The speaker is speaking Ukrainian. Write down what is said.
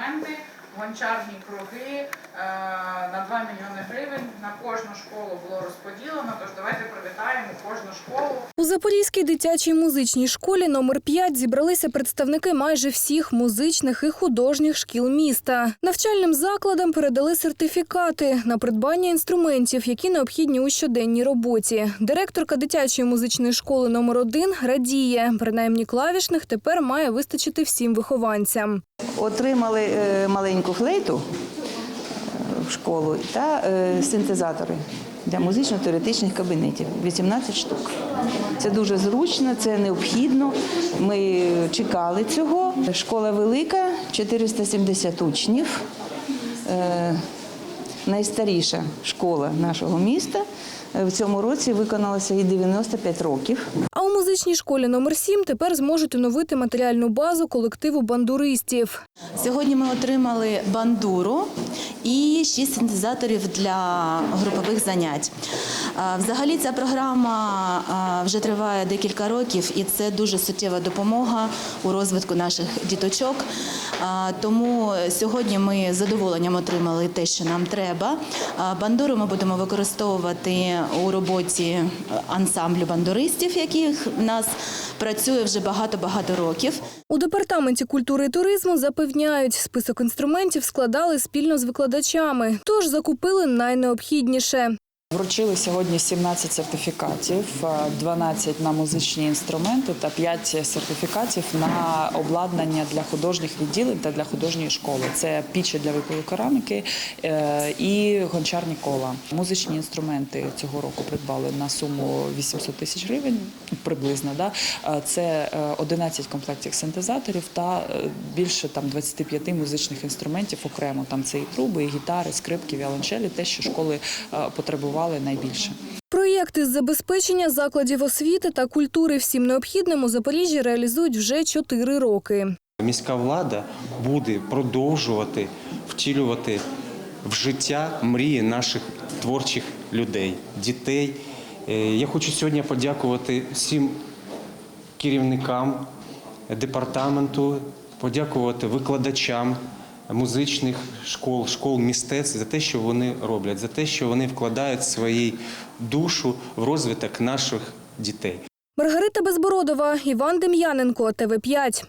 інструменти, гончарні круги е, на 2 мільйони гривень. На кожну школу було розподілено. Тож давайте привітаємо кожну школу. У Запорізькій дитячій музичній школі номер 5 зібралися представники майже всіх музичних і художніх шкіл міста. Навчальним закладам передали сертифікати на придбання інструментів, які необхідні у щоденній роботі. Директорка дитячої музичної школи номер 1 радіє. Принаймні клавішних тепер має вистачити всім вихованцям. Отримали е, маленьку флейту е, в школу та е, синтезатори для музично-теоретичних кабінетів 18 штук. Це дуже зручно, це необхідно. Ми чекали цього. Школа велика, 470 учнів. Найстаріша школа нашого міста. Е, В цьому році виконалося і 95 років. А у музичній школі номер 7 тепер зможуть оновити матеріальну базу колективу бандуристів. Сьогодні ми отримали бандуру і шість синтезаторів для групових занять. Взагалі ця програма вже триває декілька років, і це дуже суттєва допомога у розвитку наших діточок. Тому сьогодні ми з задоволенням отримали те, що нам треба. Бандуру ми будемо використовувати у роботі ансамблю бандуристів, яких в нас працює вже багато-багато років. У департаменті культури і туризму запевняють, список інструментів складали спільно з викладачами, тож закупили найнеобхідніше. Вручили сьогодні 17 сертифікатів, е, 12 на музичні інструменти та 5 сертифікатів на обладнання для художніх відділень та для художньої школи. Це пічі для випилу кераміки е, і гончарні кола. Музичні інструменти цього року придбали на суму 800 тисяч гривень приблизно. Да? Е, Це е, 11 комплектів синтезаторів та е, більше там 25 музичних інструментів окремо. Там це і труби, і гітари, скрипки, віолончелі, те, що школи е, потребували найбільше. Проєкт із забезпечення закладів освіти та культури всім необхідним у Запоріжжі реалізують вже чотири роки. Міська влада буде продовжувати втілювати в життя мрії наших творчих людей, дітей. Е, Я хочу сьогодні подякувати всім керівникам департаменту, подякувати викладачам музичних школ, школ мистецтв за те, що вони роблять, за те, що вони вкладають свою душу в розвиток наших дітей. Маргарита Безбородова, Іван Дем'яненко, ТВ 5